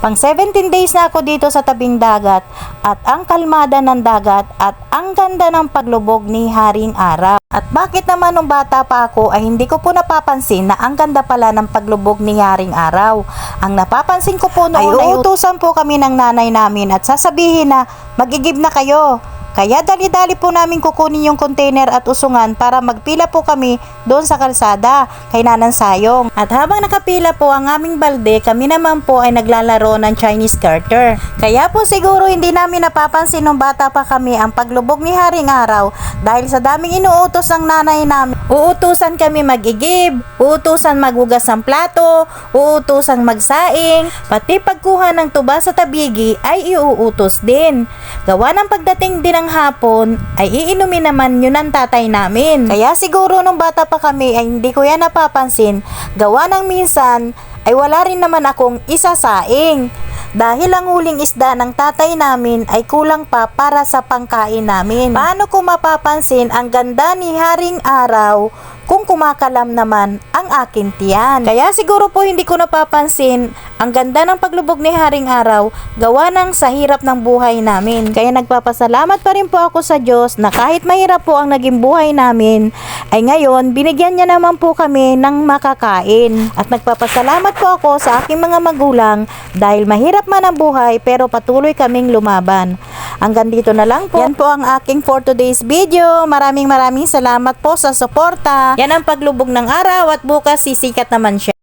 Pang 17 days na ako dito sa tabing dagat at ang kalmada ng dagat at ang ganda ng paglubog ni Haring Araw. At bakit naman nung bata pa ako ay hindi ko po napapansin na ang ganda pala ng paglubog ni Haring Araw. Ang napapansin ko po noon ay uutusan po kami ng nanay namin at sasabihin na magigib na kayo. Kaya dali-dali po namin kukunin yung container at usungan para magpila po kami doon sa kalsada kay Nanan Sayong. At habang nakapila po ang aming balde, kami naman po ay naglalaro ng Chinese garter. Kaya po siguro hindi namin napapansin nung bata pa kami ang paglubog ni Haring Araw dahil sa daming inuutos ng nanay namin. Uutusan kami magigib, uutusan maghugas ng plato, uutusan magsaing, pati pagkuha ng tuba sa tabigi ay iuutos din. Gawa ng pagdating din ng hapon, ay iinumin naman yun ng tatay namin. Kaya siguro nung bata pa kami ay hindi ko yan napapansin, gawa ng minsan ay wala rin naman akong isasaing. Dahil ang huling isda ng tatay namin ay kulang pa para sa pangkain namin. Paano ko mapapansin ang ganda ni Haring Araw kung kumakalam naman ang akin tiyan. Kaya siguro po hindi ko napapansin ang ganda ng paglubog ni Haring Araw gawa ng sa hirap ng buhay namin. Kaya nagpapasalamat pa rin po ako sa Diyos na kahit mahirap po ang naging buhay namin, ay ngayon binigyan niya naman po kami ng makakain. At nagpapasalamat po ako sa aking mga magulang dahil mahirap man ang buhay pero patuloy kaming lumaban. Hanggang dito na lang po. Yan po ang aking for today's video. Maraming maraming salamat po sa suporta. Yan ang paglubog ng araw at bukas sisikat naman siya.